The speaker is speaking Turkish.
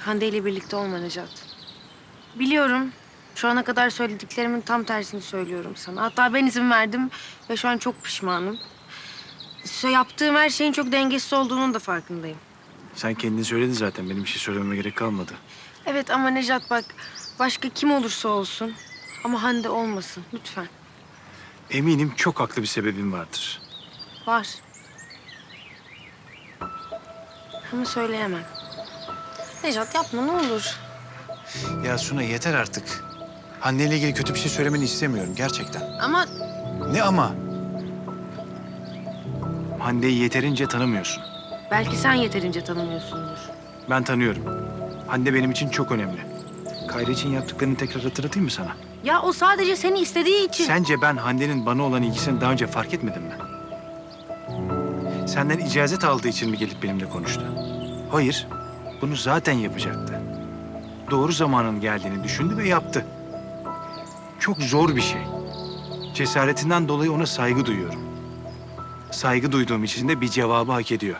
Hande ile birlikte olma Necat. Biliyorum. Şu ana kadar söylediklerimin tam tersini söylüyorum sana. Hatta ben izin verdim ve şu an çok pişmanım. Sö- Yaptığım her şeyin çok dengesiz olduğunun da farkındayım. Sen kendin söyledin zaten. Benim bir şey söylememe gerek kalmadı. Evet ama Necat bak başka kim olursa olsun ama Hande olmasın lütfen. Eminim çok haklı bir sebebin vardır. Var. Ama söyleyemem. Necat yapma ne olur. Ya Suna yeter artık. Hande ile ilgili kötü bir şey söylemeni istemiyorum gerçekten. Ama Ne ama? Hande'yi yeterince tanımıyorsun. belki sen yeterince tanımıyorsundur. Ben tanıyorum. Hande benim için çok önemli. Kayra için yaptıklarını tekrar hatırlatayım mı sana? Ya o sadece seni istediği için. Sence ben Hande'nin bana olan ilgisini daha önce fark etmedim mi? Senden icazet aldığı için mi gelip benimle konuştu? Hayır, bunu zaten yapacaktı. Doğru zamanın geldiğini düşündü ve yaptı. Çok zor bir şey. Cesaretinden dolayı ona saygı duyuyorum. Saygı duyduğum için de bir cevabı hak ediyor.